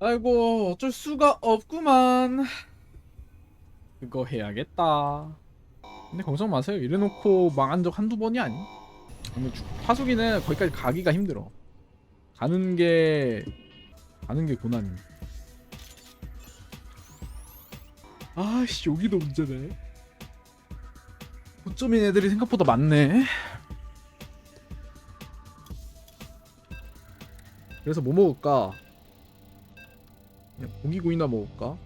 아이고 어쩔 수가 없구만. 그거 해야겠다. 근데 걱정 마세요. 이래놓고 망한 적 한두 번이 아니? 주- 파수기는 거기까지 가기가 힘들어. 가는 게 가는 게 고난임. 아씨 여기도 문제네. 고점인 애들이 생각보다 많네. 그래서 뭐 먹을까? 그냥 고기구이나 먹을까?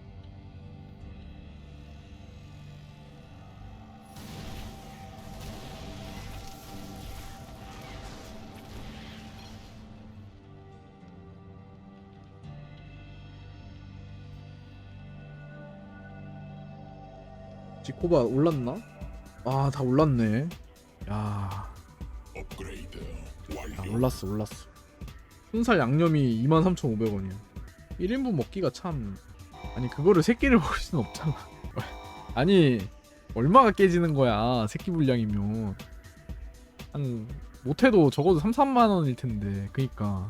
지코바 올랐나? 아 다 올랐네 야, 야 완료. 올랐어 올랐어 순살 양념이 23,500원이야 1인분 먹기가 참 아니 그거를 새끼를 먹을 수는 없잖아. 아니 얼마가 깨지는 거야 새끼 분량이면. 한 못해도 적어도 3, 3만 원일 텐데 그니까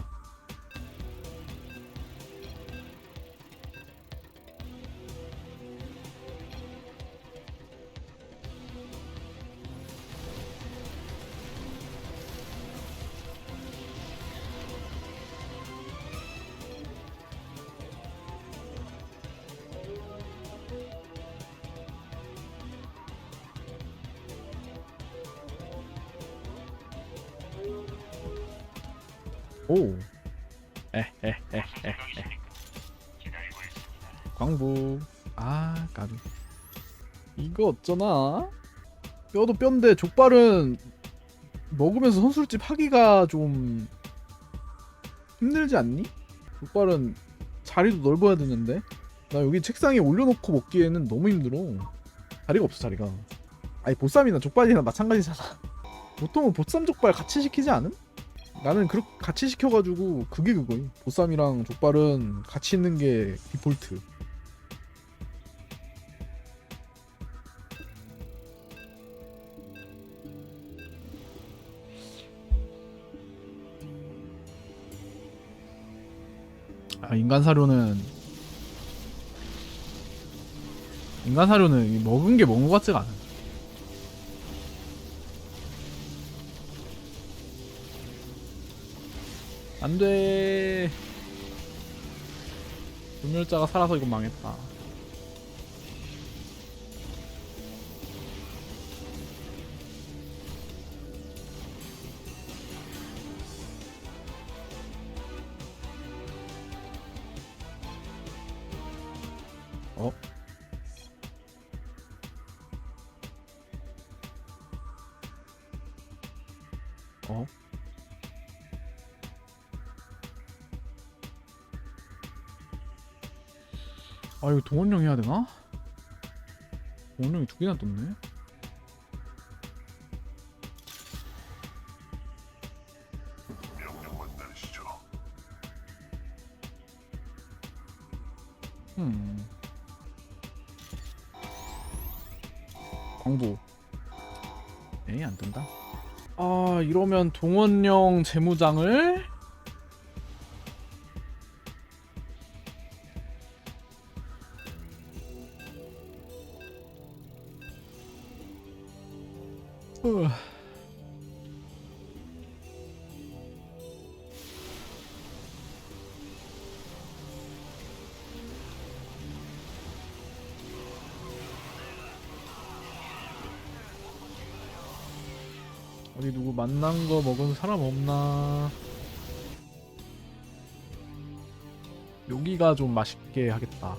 오. 광부. 아 까비. 이거 어쩌나? 뼈도 뼈인데 족발은 먹으면서 선술집 하기가 좀 힘들지 않니? 족발은 자리도 넓어야 되는데. 나 여기 책상에 올려놓고 먹기에는 너무 힘들어. 자리가 없어 자리가. 아니 보쌈이나 족발이나 마찬가지잖아. 보통은 보쌈 족발 같이 시키지 않음? 나는 그렇게 같이 시켜가지고 그게 그거임. 보쌈이랑 족발은 같이 있는 게 디폴트. 아 인간 사료는 인간 사료는 이 먹은 게 먹은 것 같지가 않아 안돼. 불멸자가 살아서 이건 망했다 아 이거 동원령 해야 되나? 동원령이 두 개나 떴네. 음. 광부 에이 안 뜬다 아 이러면 동원령 재무장을 만난 거 먹은 사람 없나? 여기가 좀 맛있게 하겠다.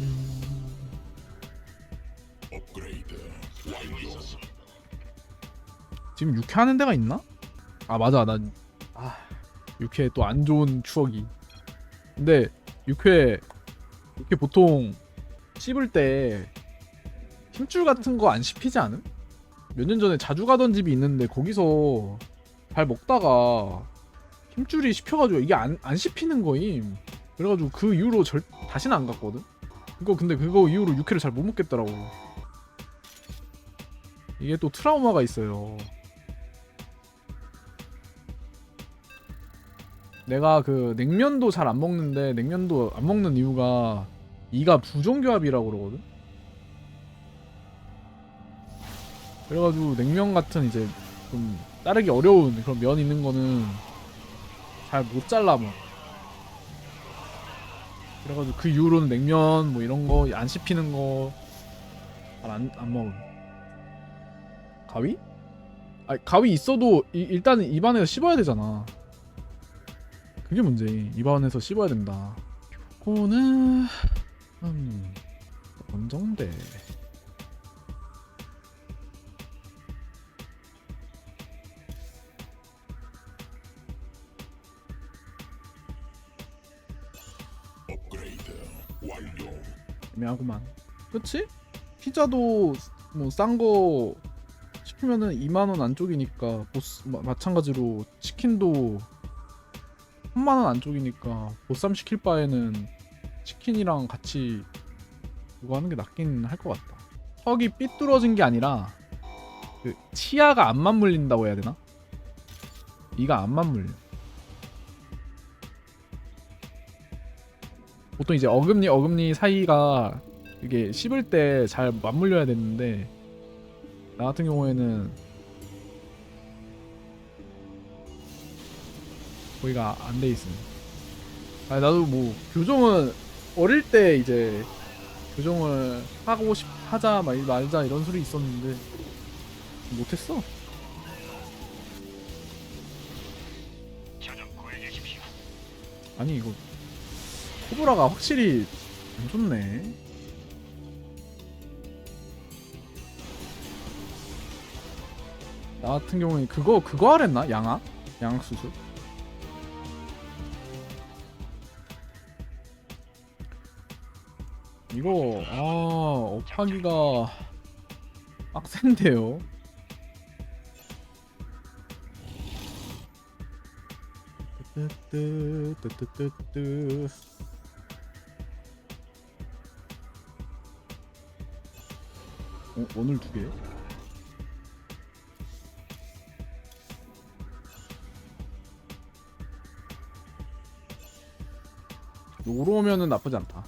음. 지금 육회 하는 데가 있나? 아 맞아 나 아, 육회 또 안 좋은 추억이. 근데 육회 육회 보통 씹을 때 힘줄 같은 거 안 씹히지 않음? 몇 년 전에 자주 가던 집이 있는데 거기서 잘 먹다가 힘줄이 씹혀가지고 이게 안, 안 씹히는 거임. 그래가지고 그 이후로 절 다시는 안 갔거든. 그거 근데 그거 이후로 육회를 잘 못 먹겠더라고. 이게 또 트라우마가 있어요. 내가 그 냉면도 잘 안 먹는데 냉면도 안 먹는 이유가 이가 부정교합이라고 그러거든. 그래가지고 냉면 같은 이제 좀 따르기 어려운 그런 면 있는 거는 잘 못 잘라 먹. 그래가지고 그 이후로는 냉면 뭐 이런 거 안 씹히는 거 잘안안 먹음. 가위? 아 가위 있어도 이, 일단은 입안에서 씹어야 되잖아. 그게 문제임. 입안에서 씹어야 된다. 요거는 음 원정대. 애매하구만. 그치? 피자도 뭐 싼 거 시키면은 2만 원 안쪽이니까 보스 마, 마찬가지로 치킨도 3만 원 안쪽이니까 보쌈 시킬 바에는 치킨이랑 같이 그거 하는 게 낫긴 할 것 같다. 턱이 삐뚤어진 게 아니라 그 치아가 안 맞물린다고 해야 되나? 이가 안 맞물려. 보통 이제 어금니 어금니 사이가 이게 씹을 때 잘 맞물려야 되는데 나 같은 경우에는 거기가 안 돼 있음. 아 나도 뭐 교정은 어릴 때 이제 교정을 하고 싶 하자 말 말자 이런 소리 있었는데 못했어. 아니 이거 코브라가 확실히 안 좋네. 나 같은 경우에 그거 그거 하랬나? 양악? 양악 수술? 이거 아 업하기가 빡센데요. 뜨뜨뜨 뜨뜨 어, 오늘 두 개? 오로면은 나쁘지 않다.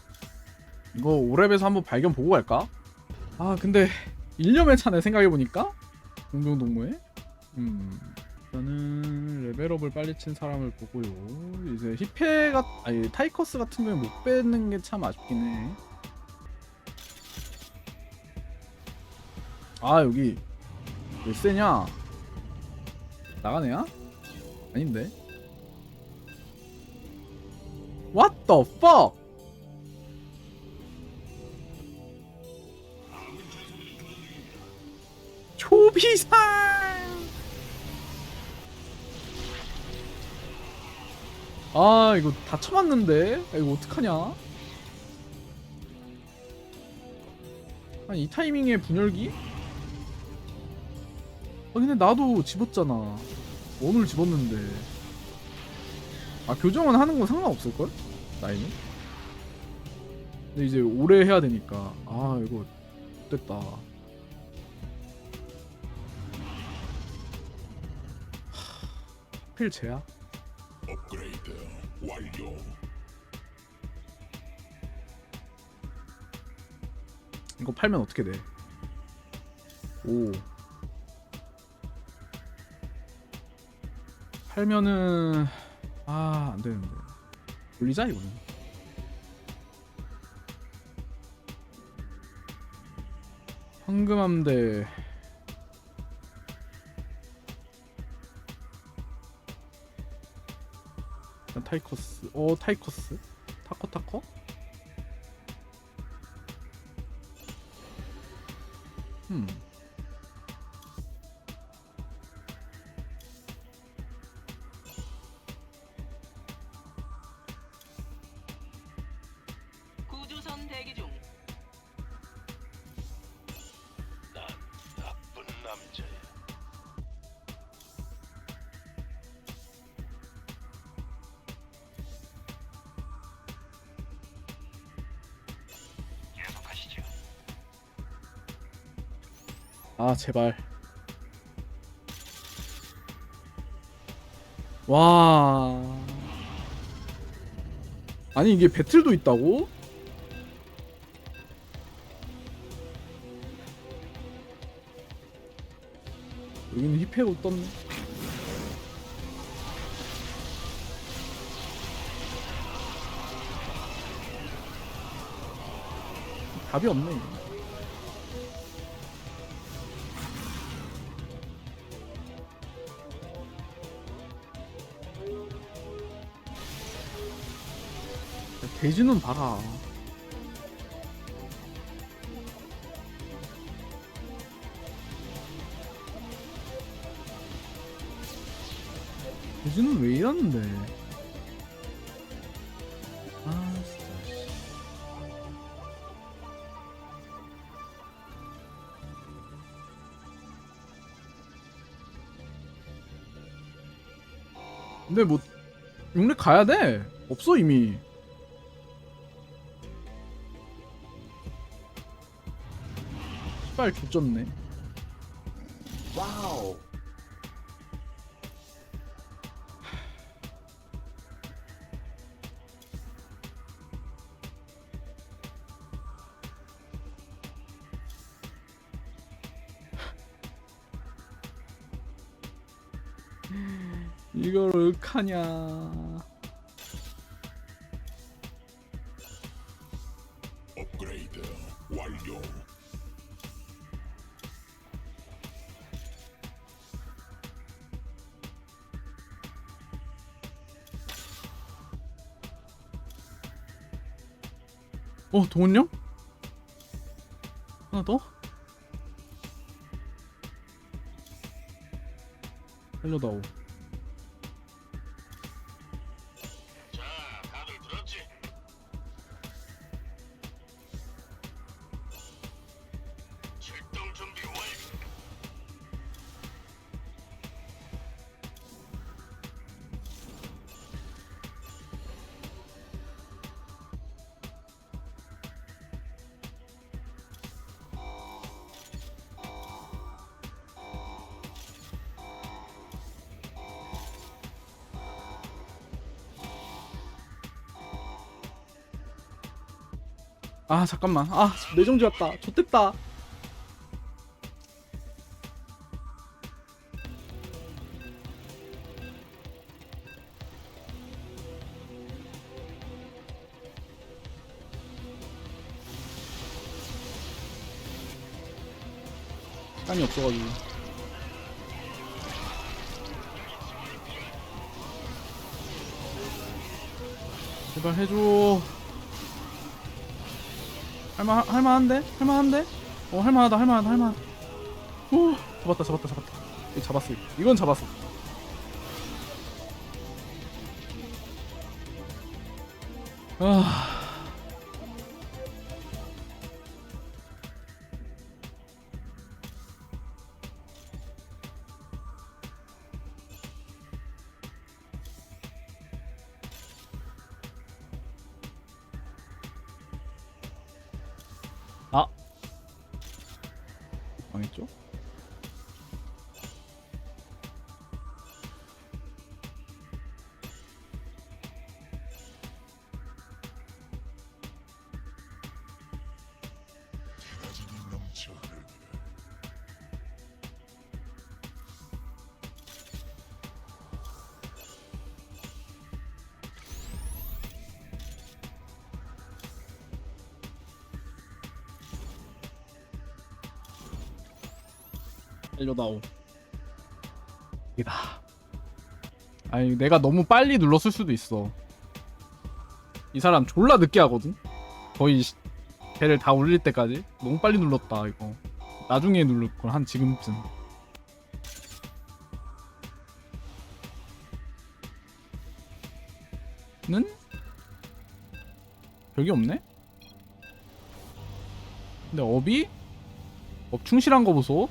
이거 오랩에서 한번 발견 보고 갈까? 아 근데 1년을 차네 생각해보니까 공병동무에 음 일단은 레벨업을 빨리 친 사람을 보고요 이제 히페가 아니 타이커스 같은 경우에 못 뺏는 게 참 아쉽긴 해. 아 여기 몇 세냐? 나가네야? 아닌데? What the fuck? 초비상! 아 이거 다 쳐맞는데? 아, 이거 어떡하냐? 아니 이 타이밍에 분열기? 아 근데 나도 집었잖아 오늘 집었는데 아 교정은 하는 건 상관없을걸? 나이는? 근데 이제 오래 해야 되니까 아 이거 됐다 하필 쟤야? 업그레이드 완료. 이거 팔면 어떻게 돼? 오. 팔면은 아, 안 되는데. 돌리자 이거는. 황금함대 타이커스. 어, 타이커스. 타코 타코? 음. 아 제발. 와. 아니 이게 배틀도 있다고? 여기는 힙해로 떴네. 답이 없네 돼지는 봐라. 돼지는 왜 이러는데? 아 진짜 씨. 근데 뭐 육렙 가야 돼. 없어 이미 빨 조졌네 와우. 이걸 어떡하냐 어 동원령? 하나 더? 살려다오 아 잠깐만. 아 뇌정지 왔다. 좋댔다. 시간이 없어가지고. 제발 해줘 할만 할만한데? 할만한데? 어 할만하다 할만하다 할만 오 잡았다 잡았다 잡았다. 이거 잡았어 이건 잡았어. 아 아. 알려다오. 이다. 아니 내가 너무 빨리 눌렀을 수도 있어. 이 사람 졸라 늦게 하거든? 거의 시- 배를 다 올릴 때까지? 너무 빨리 눌렀다 이거. 나중에 누를 걸 한 지금쯤. 는? 별게 없네? 근데 업이? 업 충실한 거 보소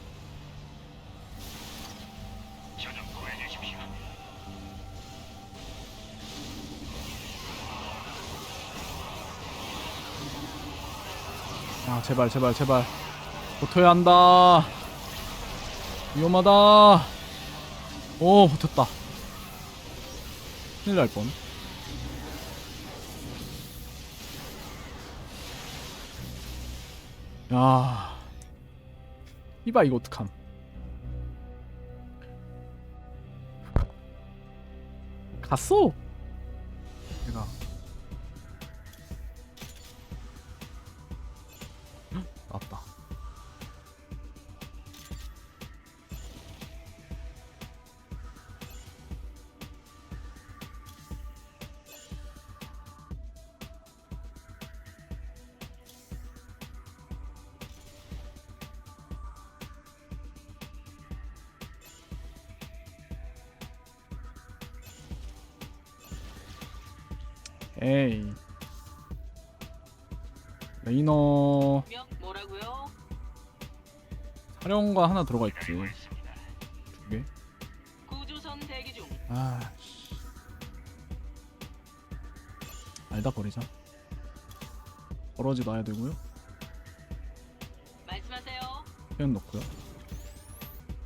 제발 제발 제발. 버텨야 한다. 위험하다. 오 버텼다. 큰일 날뻔. 야. 이봐 이거 어떡함. 갔어? 에이 레이너 명 뭐라고요? 사령관 하나 들어가 있지. 두 개. 구조선 대기 중. 아, 씨. 알다 버리자. 버러지 놔야 되고요. 말씀하세요. 표현 넣고요.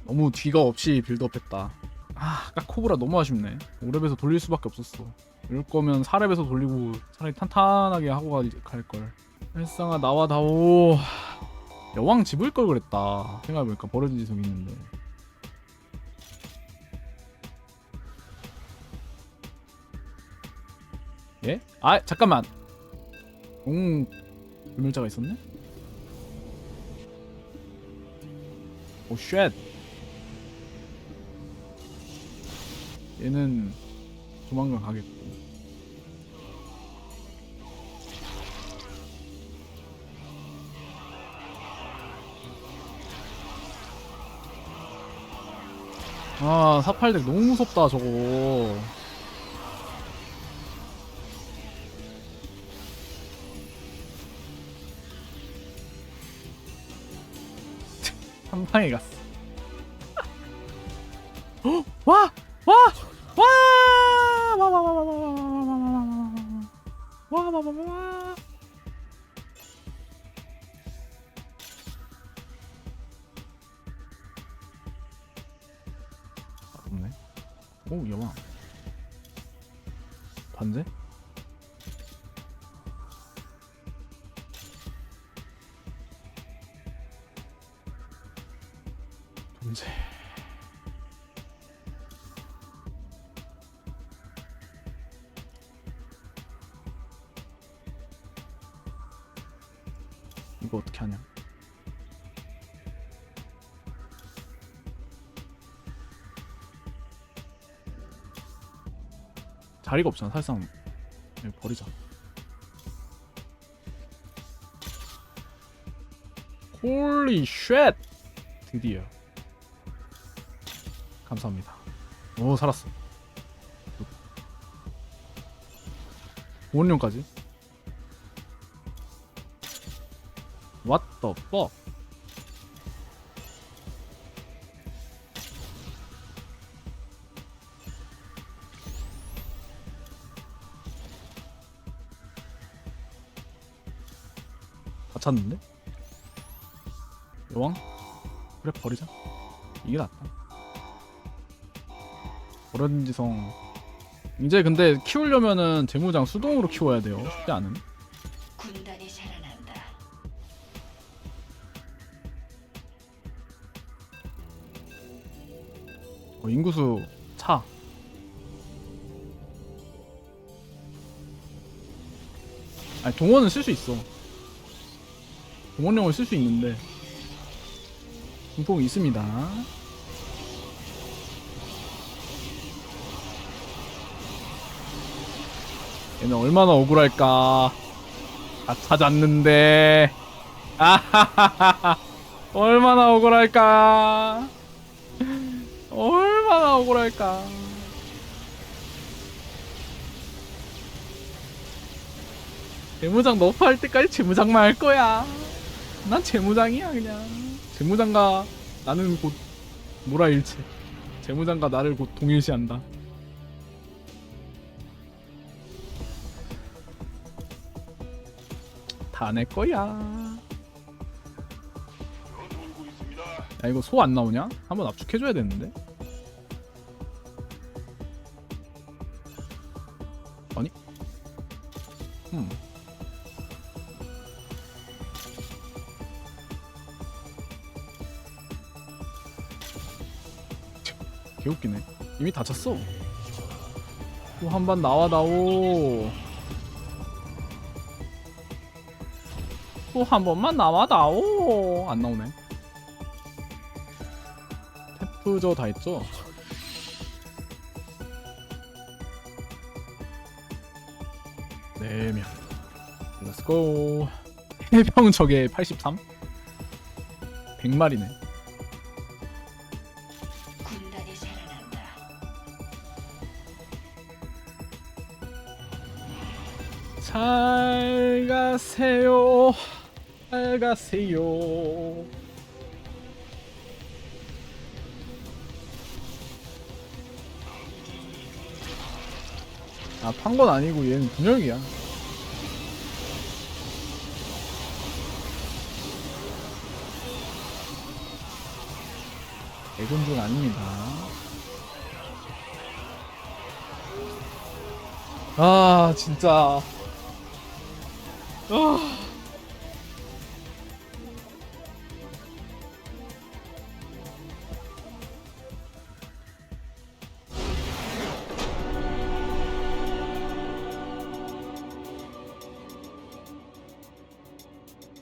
너무 뒤가 없이 빌드업했다. 아, 아까 코브라 너무 아쉽네. 5렙에서 돌릴 수밖에 없었어. 이럴 거면 4렙에서 돌리고 차라리 탄탄하게 하고 가- 갈걸. 헬상아 나와 다오. 여왕 집을 걸 그랬다. 생각해보니까 버러지 지석이 있는데. 예? 아 잠깐만. 공 불멸자가 있었네? 오 쉣. 얘는 조만간 가겠고. 아, 486 너무 무섭다, 저거. 한 방에 갔어. 반대? 존재 자리가 없잖아. 사실상 여기 버리자. 홀리 쉣! 드디어. 감사합니다. 오 살았어. 보온용까지. What the fuck? 찼는데? 여왕? 그래 버리자. 이게 낫다. 버런지성. 이제 근데 키우려면은 재무장 수동으로 키워야 돼요. 쉽지 않은. 군단이 살아난다. 어, 인구수 차. 아니 동원은 쓸 수 있어 동원령을 쓸 수 있는데 분폭이 있습니다. 얘는 얼마나 억울할까? 다 찾았는데. 아하하하. 얼마나 억울할까? 얼마나 억울할까? 재무장 너프할 때까지 재무장만 할 거야 난 재무장이야 그냥 재무장과 나는 곧 몰아일체 재무장과 나를 곧 동일시한다 다 내 거야. 야 이거 소 안 나오냐? 한번 압축해줘야 되는데 아니? 음 개웃기네. 이미 다쳤어. 또 한 번 나와 다오. 또 한 번만 나와 다오. 안 나오네. 태프저 다 했죠? 네명. 렛츠고 해병 적에 83 100마리네 잘 가세요. 잘 가세요. 아, 판 건 아니고 얘는 분열기야. 애곤중 아닙니다. 아, 진짜. 아.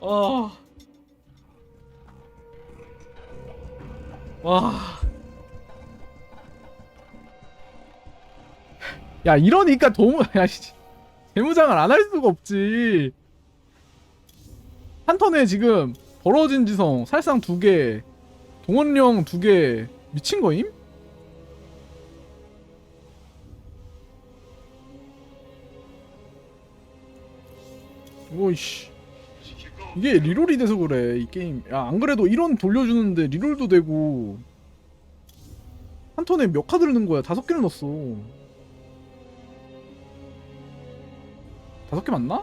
아. 와. 야, 이러니까 도무, 야, 씨. 재무장을 안 할 수가 없지. 한 턴에 지금 벌어진 지성 살상 두 개, 동원령 두 개 미친 거임? 오이씨. 이게 리롤이 돼서 그래 이 게임. 야 안 그래도 이런 돌려주는데 리롤도 되고. 한 턴에 몇 카드를 넣은 거야? 다섯 개를 넣었어. 다섯 개 맞나?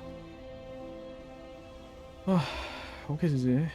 아 오케이 지지